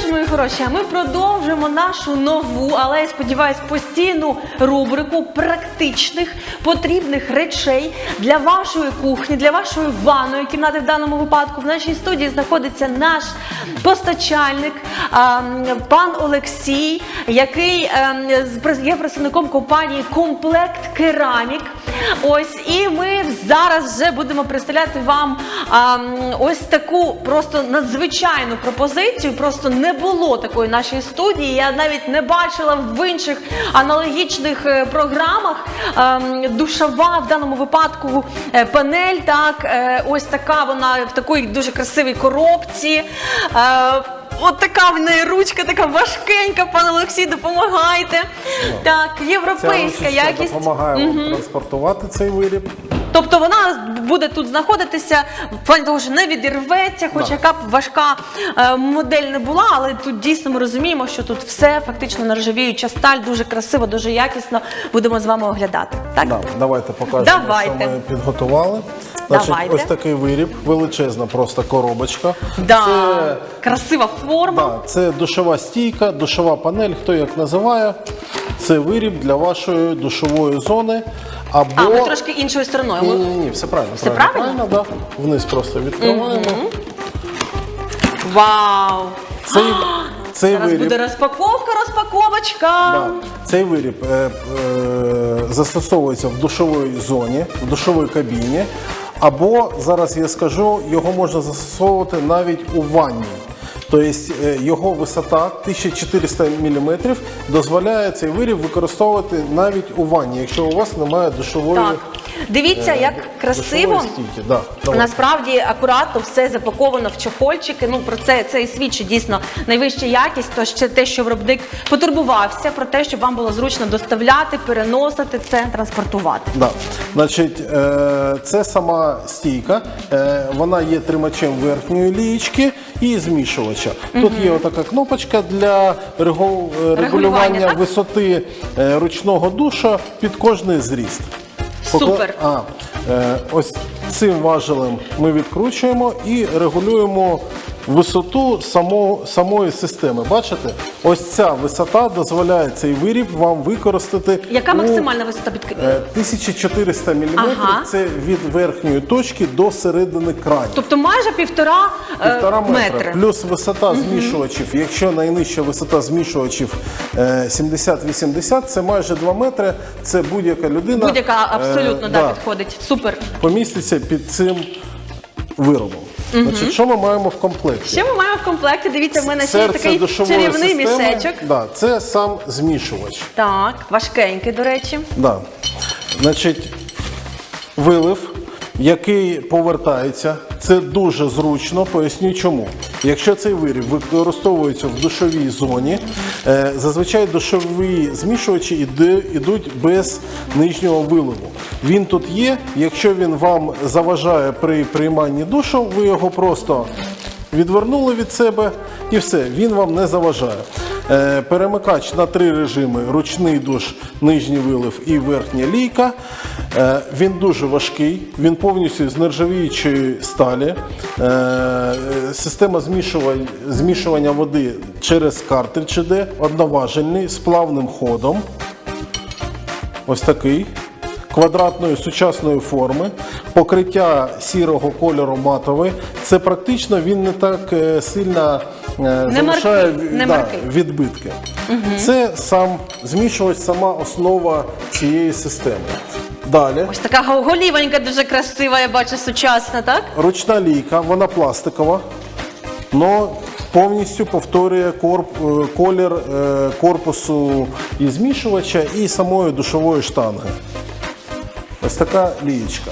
ж, мої хороші, а ми продовжуємо нашу нову, але я сподіваюсь, постійну рубрику практичних потрібних речей для вашої кухні, для вашої ванної кімнати. В даному випадку в нашій студії знаходиться наш постачальник, пан Олексій, який ем, є представником компанії Комплект Керамік. Ось і ми зараз вже будемо представляти вам ось таку просто надзвичайну пропозицію. Просто не було такої в нашій студії. Я навіть не бачила в інших аналогічних е, програмах. А, душова в даному випадку е, панель. Так, е, ось така вона в такій дуже красивій коробці. От така в неї ручка, така важкенька, пане Олексій, допомагайте. Так, європейська ручечка якість. допомагає вам транспортувати цей виріб. Тобто вона буде тут знаходитися в плані того, що не відірветься, хоч яка б важка е, модель не була, але тут дійсно ми розуміємо, що тут все фактично нержавіюча сталь, дуже красиво, дуже якісно будемо з вами оглядати. Так? Да, давайте покажемо, Давайте. що ми підготували. Значить, Давайте. ось такий виріб, величезна просто коробочка. Да. Це, Красива форма. да, це душова стійка, душова панель, хто як називає. Це виріб для вашої душової зони. Або... А, ми трошки іншою стороною. Ні, Ми- ні, ні, все правильно. Все правильно? да. Вниз просто відкриваємо. Вау! Цей, цей Зараз виріб. буде розпаковка, розпаковочка. Да. Цей виріб е, е, застосовується в душовій зоні, в душовій кабіні. Або зараз я скажу, його можна застосовувати навіть у ванні. Тобто е, його висота 1400 мм дозволяє цей виріб використовувати навіть у ванні, якщо у вас немає душової, Так. Дивіться, як красиво. стійки. Да, давай. Насправді акуратно все запаковано в чохольчики. Ну про це це і свідчить дійсно найвища якість. То ще те, що виробник потурбувався про те, щоб вам було зручно доставляти, переносити це, транспортувати. Да. Значить, е, це сама стійка, е, вона є тримачем верхньої лієчки і змішувача. Тут є отака кнопочка для регу- е, регулювання так? висоти е, ручного душа під кожний зріст. Супер. А, е, ось цим важелем ми відкручуємо і регулюємо висоту само, самої системи. Бачите? Ось ця висота дозволяє цей виріб вам використати. Яка у- максимальна висота під Е, 1400 мм Ага. це від верхньої точки до середини крані. Тобто майже півтора, е, Півтора метра. метри. Плюс висота змішувачів. Якщо найнижча висота змішувачів е, 70-80, це майже 2 метри. Це будь-яка людина Будь-яка абсолютно е, да, підходить. Супер. поміститься під цим виробом. Значить, що ми маємо в комплекті? Що ми маємо в комплекті? Дивіться, в мене ще є Серце такий душової чарівний системи, мішечок. Да, це сам змішувач. Так, важкенький, до речі. Да. Значить, вилив, який повертається, це дуже зручно. Поясню чому. Якщо цей виріб використовується в душовій зоні, е, зазвичай душові змішувачі ідуть без нижнього виливу. Він тут є. Якщо він вам заважає при прийманні душу, ви його просто відвернули від себе і все, він вам не заважає. Е, Перемикач на три режими: ручний душ, нижній вилив і верхня лійка. Е, Він дуже важкий, він повністю з нержавіючої сталі. Е, Система змішування води через картридж іде, одноважельний з плавним ходом. Ось такий. Квадратної сучасної форми, покриття сірого кольору матовий. Це практично він не так е, сильно е, залишає не да, відбитки. Це сам змішувач, сама основа цієї системи. Далі Ось така голівонька дуже красива, я бачу, сучасна, так? ручна лійка, вона пластикова, але повністю повторює корп- е, колір корпусу і змішувача, і самої душової штанги. Ось така лієчка.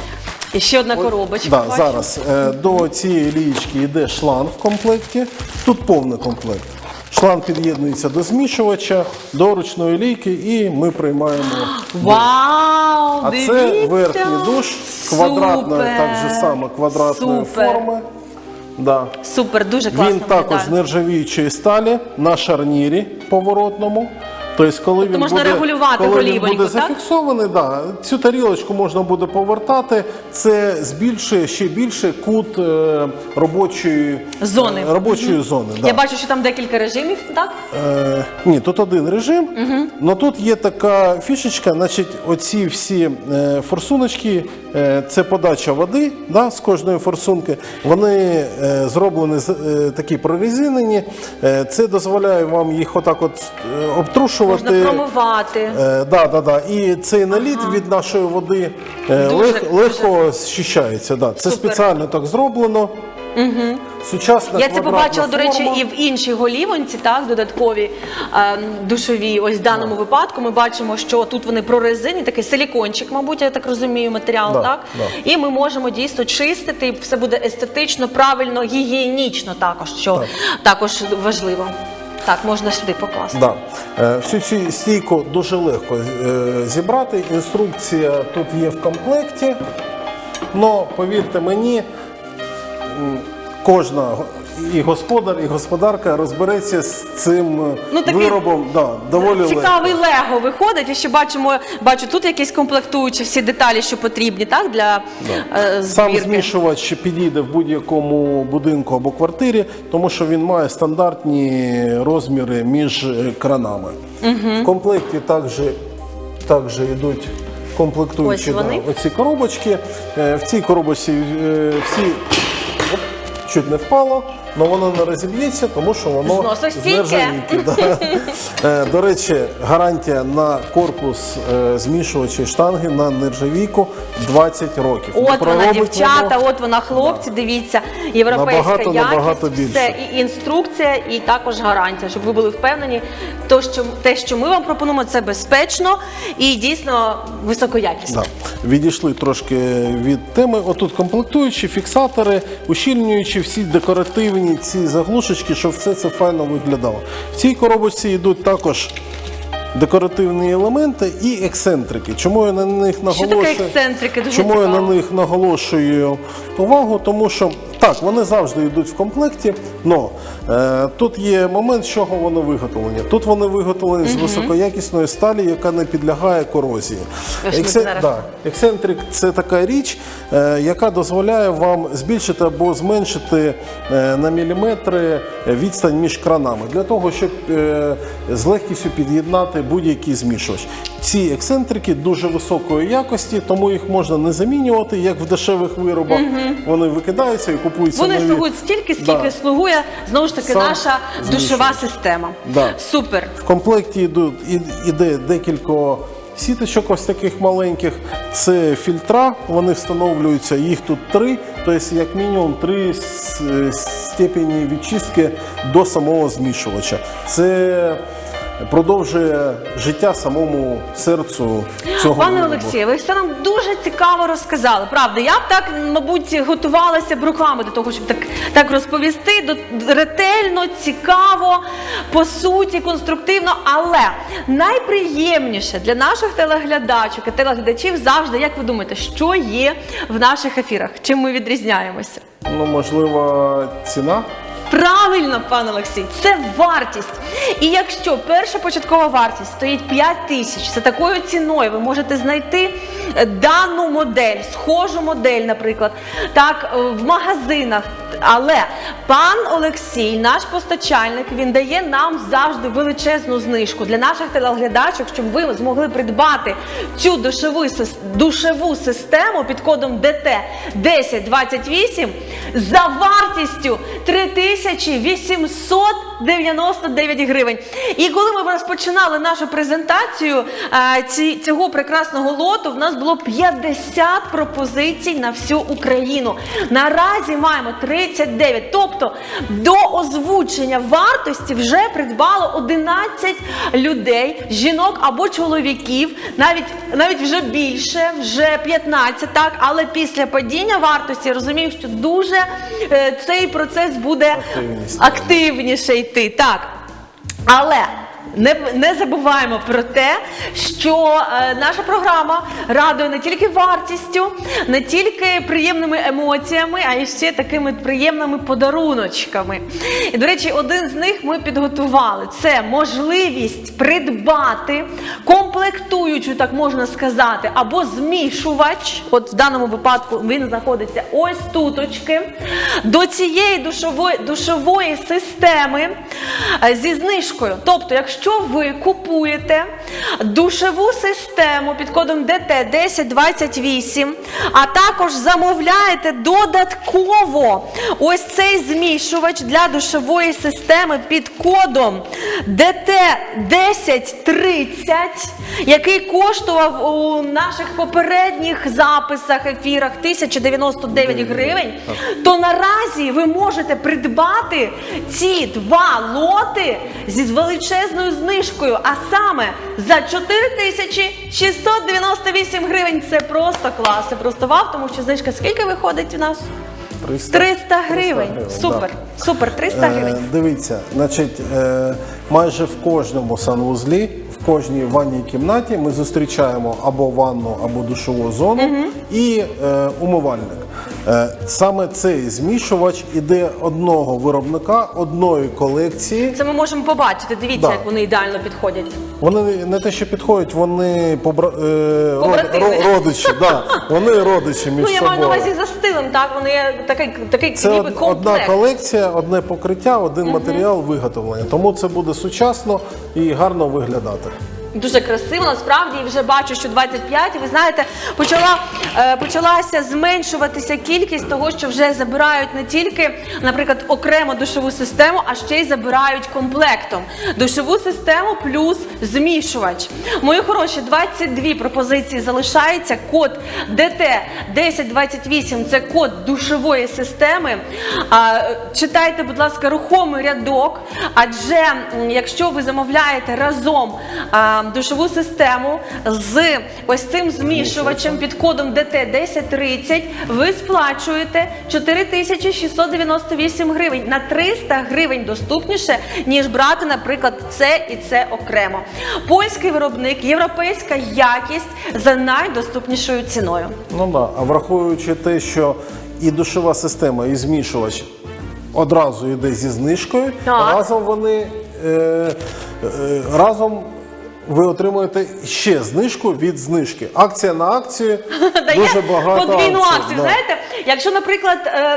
І ще одна коробочка. Да, бачу. зараз е, до цієї лієчки йде шланг в комплекті. Тут повний комплект. Шланг під'єднується до змішувача, до ручної лійки, і ми приймаємо. Вау! А дивіться! це верхній душ квадратної, так же само квадратної Супер! форми. Да. Супер, дуже класно Він також з нержавіючої сталі на шарнірі поворотному. Тобто, коли він можна буде, регулювати коли він буде так? зафіксований, да, цю тарілочку можна буде повертати. Це збільшує ще більше кут е, робочої Зони. е, робочої зони. Да. Я бачу, що там декілька режимів, так? Е, ні, тут один режим. але тут є така фішечка, значить, оці всі е, форсуночки, це подача води да, з кожної форсунки. Вони е, зроблені е, такі прорезинені. Е, це дозволяє вам їх отак от е, обтрушувати. Можна промивати. Е, да, да, да. І цей наліт від нашої води е, Дуже, лег- легко зчищається. Да. Це Супер. спеціально так зроблено. Угу. Сучасна Я це квадратна побачила, до речі, форма. і в іншій голівонці, так, додаткові е, душові. Ось в даному випадку ми бачимо, що тут вони прорезині, такий силікончик, мабуть, я так розумію, матеріал, Да, так? да. І ми можемо дійсно чистити, і все буде естетично, правильно, гігієнічно також, що Так. також важливо. Так, можна сюди покласти. Да. Е, Всю цю стійку дуже легко е, зібрати. Інструкція тут є в комплекті. Но повірте мені, кожна і господар, і господарка розбереться з цим е, Ну, такий виробом да, доволі Цікавий легко. лего виходить. І ще бачимо, бачу тут якісь комплектуючі всі деталі, що потрібні, так, для е, Сам збірки. змішувач підійде в будь-якому будинку або квартирі, тому що він має стандартні розміри між е, кранами. В комплекті також, також йдуть комплектуючі Ось вони. да, оці коробочки. Е, В цій коробочці е, всі чуть не впало. Але воно не розіб'ється, тому що воно з нержавійки. Да. Е, До речі, гарантія на корпус е, змішувача штанги на нержавійку 20 років. От вона, дівчата, воно. от вона, хлопці, дивіться, європейська Набагато, якість, набагато більше. все, і інструкція, і також гарантія, щоб ви були впевнені, то, що, те, що ми вам пропонуємо, це безпечно і дійсно високоякісно. Да. Відійшли трошки від теми. Отут комплектуючі, фіксатори, ущільнюючі всі декоративні ці заглушечки, щоб все це файно виглядало. В цій коробочці йдуть також декоративні елементи і ексцентрики. Чому я на них Що наголошую? таке ексцентрики? Дуже Чому я цікаво. на них наголошую увагу? Тому що так, вони завжди йдуть в комплекті, але тут є момент, з чого вони виготовлені. Тут вони виготовлені з високоякісної сталі, яка не підлягає корозії. Ексе- да, це така річ, е, яка дозволяє вам збільшити або зменшити е, на міліметри відстань між кранами для того, щоб е, з легкістю під'єднати будь-який змішувач. Ці ексцентрики дуже високої якості, тому їх можна не замінювати, як в дешевих виробах. Вони викидаються і купуються Вони нові. слугують стільки, скільки Да. слугує знову ж таки Сам наша душова система. Да. Супер. В комплекті йдуть, іде декілька сіточок ось таких маленьких. Це фільтра, вони встановлюються, їх тут три, тобто як мінімум три степені відчистки до самого змішувача. Це продовжує життя самому серцю цього Пане. Олексію, ви все нам дуже цікаво розказали. Правда, я б так, мабуть, готувалася б руками до того, щоб так, так розповісти до, ретельно, цікаво, по суті, конструктивно. Але найприємніше для наших телеглядачок і телеглядачів завжди, як ви думаєте, що є в наших ефірах? Чим ми відрізняємося? Ну, можливо, ціна. Правильно, пан Олексій, це вартість. І якщо перша початкова вартість стоїть 5 тисяч, за такою ціною ви можете знайти е, дану модель, схожу модель, наприклад, так, е, в магазинах. Але пан Олексій, наш постачальник, він дає нам завжди величезну знижку для наших телеглядачок, щоб ви змогли придбати цю душову, сис- душову систему під кодом ДТ 1028 за вартістю 3899 гривень. І коли ми розпочинали нашу презентацію е, цього прекрасного лоту, в нас було 50 пропозицій на всю Україну. Наразі маємо 39. Тобто до озвучення вартості вже придбало 11 людей, жінок або чоловіків, навіть навіть вже більше, вже 15, так, але після падіння вартості розумію, що дуже е, цей процес буде. Активніше йти. Так. Але Не, не забуваємо про те, що е, наша програма радує не тільки вартістю, не тільки приємними емоціями, а і ще такими приємними подаруночками. І, до речі, один з них ми підготували: це можливість придбати комплектуючу, так можна сказати, або змішувач. От в даному випадку він знаходиться ось туточки. До цієї душової, душової системи е, зі знижкою. Тобто, якщо ви купуєте душову систему під кодом ДТ 1028, а також замовляєте додатково ось цей змішувач для душової системи під кодом ДТ 1030, який коштував у наших попередніх записах, ефірах 1099 гривень, то наразі ви можете придбати ці два лоти зі величезною знижкою, а саме за 4698 гривень. Це просто клас, це просто вау, тому що знижка скільки виходить у нас? 300, 300 гривень. гривень, Супер, супер, 300 Е, гривень. Дивіться, значить, е, майже в кожному санвузлі, в кожній ванній кімнаті ми зустрічаємо або ванну, або душову зону і е, умивальник. Е, саме цей змішувач іде одного виробника, одної колекції. Це ми можемо побачити. Дивіться, Да. як вони ідеально підходять. Вони не те, що підходять, вони побра... е, род- Побратими. ро- родичі, да, вони родичі між Ну, я собою. маю на увазі за стилем, так? Вони такий, такий Це ніби од- одна комплект. колекція, одне покриття, один матеріал виготовлення. Тому це буде сучасно і гарно виглядати. Дуже красиво, насправді вже бачу, що 25, і ви знаєте, почала е, почалася зменшуватися кількість того, що вже забирають не тільки, наприклад, окремо душову систему, а ще й забирають комплектом. Душову систему плюс змішувач. Мої хороші, 22 пропозиції залишається. Код ДТ 1028 це код душової системи. Читайте, будь ласка, рухомий рядок, адже якщо ви замовляєте разом душову систему з ось цим змішувачем під кодом ДТ 1030, ви сплачуєте 4698 гривень на 300 гривень доступніше, ніж брати, наприклад, це і це окремо. Польський виробник, європейська якість за найдоступнішою ціною. Ну да. А враховуючи те, що і душова система, і змішувач одразу йде зі знижкою, Так. разом вони е, е, разом. Ви отримуєте ще знижку від знижки. Акція на акцію Дає дуже багато подвійну акцій, акцію. да. Знаєте, якщо, наприклад, е,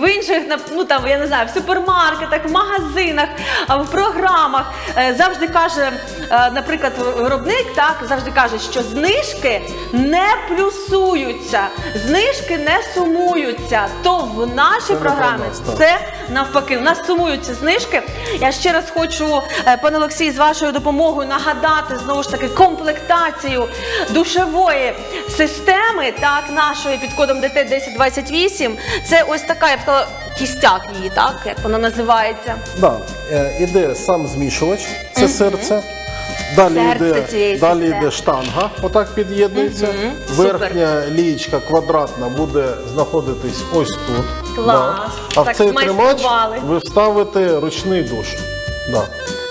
в інших, ну там я не знаю, в супермаркетах, в магазинах, в програмах е, завжди каже, наприклад, виробник так завжди каже, що знижки не плюсуються, знижки не сумуються. То в нашій програмі це навпаки. У нас сумуються знижки. Я ще раз хочу, е, пане Олексій, з вашою допомогою нагадати знову ж таки комплектацію душової системи, так, нашої під кодом ДТ 1028. Це ось така, я б сказала, кістяк її, так, як вона називається. Да, е, іде сам змішувач, це серце. Далі Серце йде, цієї далі системи. йде штанга, отак під'єднується. Мгм, Верхня лієчка квадратна буде знаходитись ось тут. Клас, А в так цей тримач змайстрували. ви вставите ручний душ. Да.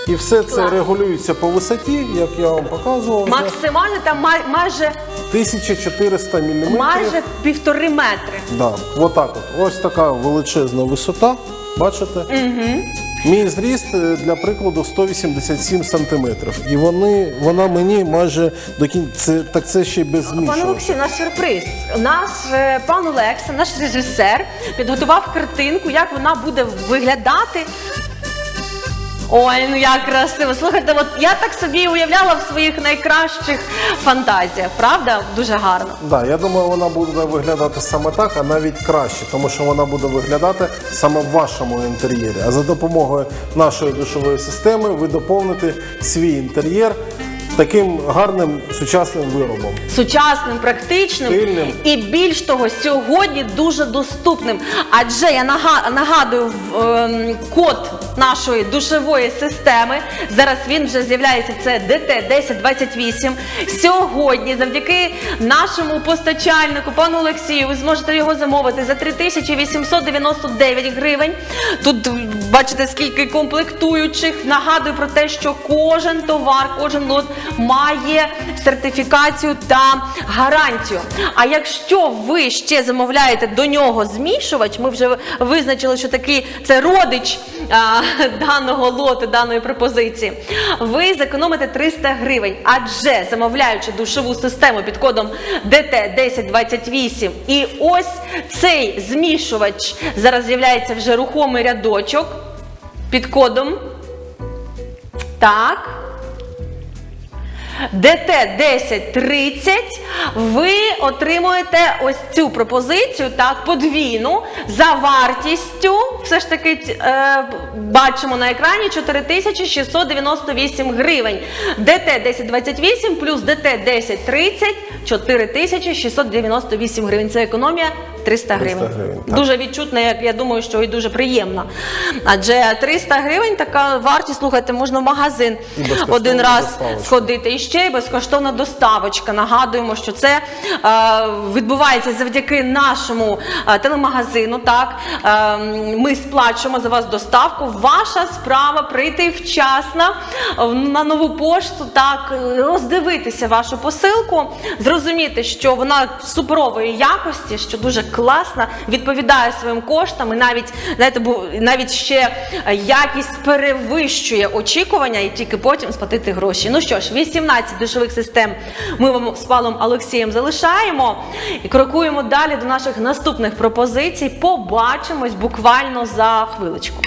І все це Клас. регулюється по висоті, як я вам показував. вже. Максимально там май- майже, 1400 мм. майже півтори метри. Да, отак от. Ось така величезна висота. Бачите? Угу. Мій зріст е, для прикладу 187 сантиметрів. І вони, вона мені майже до кінця. Так це ще й без Пане змішувача. Олексій, Наш сюрприз. Наш е, пан Олекса, наш режисер, підготував картинку, як вона буде виглядати. Ой, ну як красиво. Слухайте, от я так собі уявляла в своїх найкращих фантазіях, правда? Дуже гарно. Да, я думаю, вона буде виглядати саме так, а навіть краще, тому що вона буде виглядати саме в вашому інтер'єрі. А за допомогою нашої душової системи ви доповните свій інтер'єр таким гарним сучасним виробом. сучасним, практичним Стильним. і більш того, сьогодні дуже доступним. Адже я нага- нагадую в- ем, код нашої душової системи. Зараз він вже з'являється. Це ДТ 1028. Сьогодні, завдяки нашому постачальнику, пану Олексію, ви зможете його замовити за 3899 гривень. Тут бачите, скільки комплектуючих. Нагадую про те, що кожен товар, кожен лот має сертифікацію та гарантію. А якщо ви ще замовляєте до нього змішувач, ми вже визначили, що такий це родич а, даного лоту, даної пропозиції, ви зекономите 300 гривень. Адже замовляючи душову систему під кодом ДТ 1028 і ось цей змішувач зараз з'являється вже рухомий рядочок під кодом. Так. ДТ 1030, ви отримуєте ось цю пропозицію, так, подвійну за вартістю. Все ж таки е, бачимо на екрані 4698 гривень. ДТ 1028 плюс ДТ 1030 4698 гривень. Це економія 300 гривень. гривень, так. Дуже відчутна, як я думаю, що і дуже приємна. Адже 300 гривень така вартість, слухайте, можна в магазин один раз сходити. І ще й безкоштовна доставочка. Нагадуємо, що це е, відбувається завдяки нашому е, телемагазину. Так е, ми сплачуємо за вас доставку. Ваша справа прийти вчасно на нову пошту, так роздивитися вашу посилку, зрозуміти, що вона суперової якості, що дуже класна, відповідає своїм коштам, і навіть знаєте, навіть ще якість перевищує очікування, і тільки потім сплатити гроші. Ну що ж, 18 душових систем ми вам з палом Олексієм залишаємо і крокуємо далі до наших наступних пропозицій. Побачимось буквально за хвиличку.